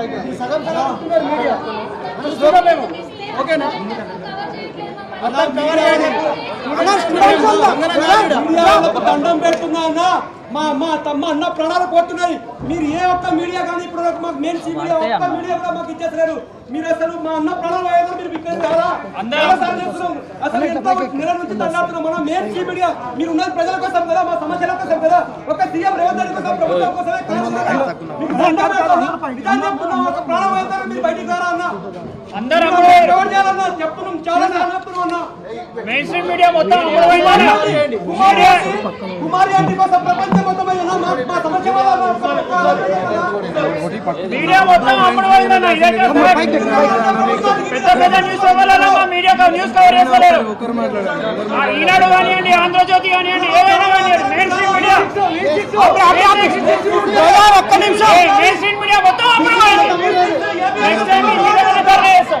సగం సగం మీడియా. ఓకేనా? దండం పెడుతున్నా అన్న మా మా తమ్మ అన్న ప్రాణాలు పోతున్నాయి. మీరు ఏ ఒక్క మీడియా కానీ ఇప్పుడు మాకు మెయిన్ మీడియా ఒక్క మీడియా కూడా మాకు ఇచ్చేసలేరు మీరు అసలు మా అన్న ప్రాణాలు మీరు చెప్తున్నాం. అసలు ఎంతో నెల నుంచి దండాడుతున్నాం మనం మెయిన్ మీడియా. మీరు ఉన్నది ప్రజల కోసం కదా మా సమస్యల కోసం కదా. ఒక సీఎం రేవంత్ రెడ్డి కోసం ప్రభుత్వం కోసమే బయటికి రారా అన్న? అందరూ మీరు ఎవరు చేయాలన్నా? చెప్తున్నాం చాలా సార్లు చెప్తున్నాం అన్న. మెయిన్ స్ట్రీమ్ మీడియా మొత్తం అమలుమైందా? కుమారి ఆంటీ కుమారి ఆంటీ కోసం ప్రపంచం మొత్తం అయినా మా మా సమస్య వల్ల మా సమస్య మీడియా మొత్తం అమలుమైందన్న ఇదే కదా పెద్ద పెద్ద న్యూస్ ఛానళ్ళలో మా మీడియా కా- న్యూస్ కవర్ చేస్తలేరు ఆ ఈనాడు కానివ్వండి ఆంధ్రజ్యోతి కానివ్వండి ఏదైనా కానివ్వండి మెయిన్ స్ట్రీమ్ మీడియా ఒక్క నిమిషం ఏ, మెయిన్ స్ట్రీమ్ మీడియా మొత్తం అమలుమైంది నెక్స్ట్ టైం ఈ మీడియా మీద ధర్నా చేస్తాం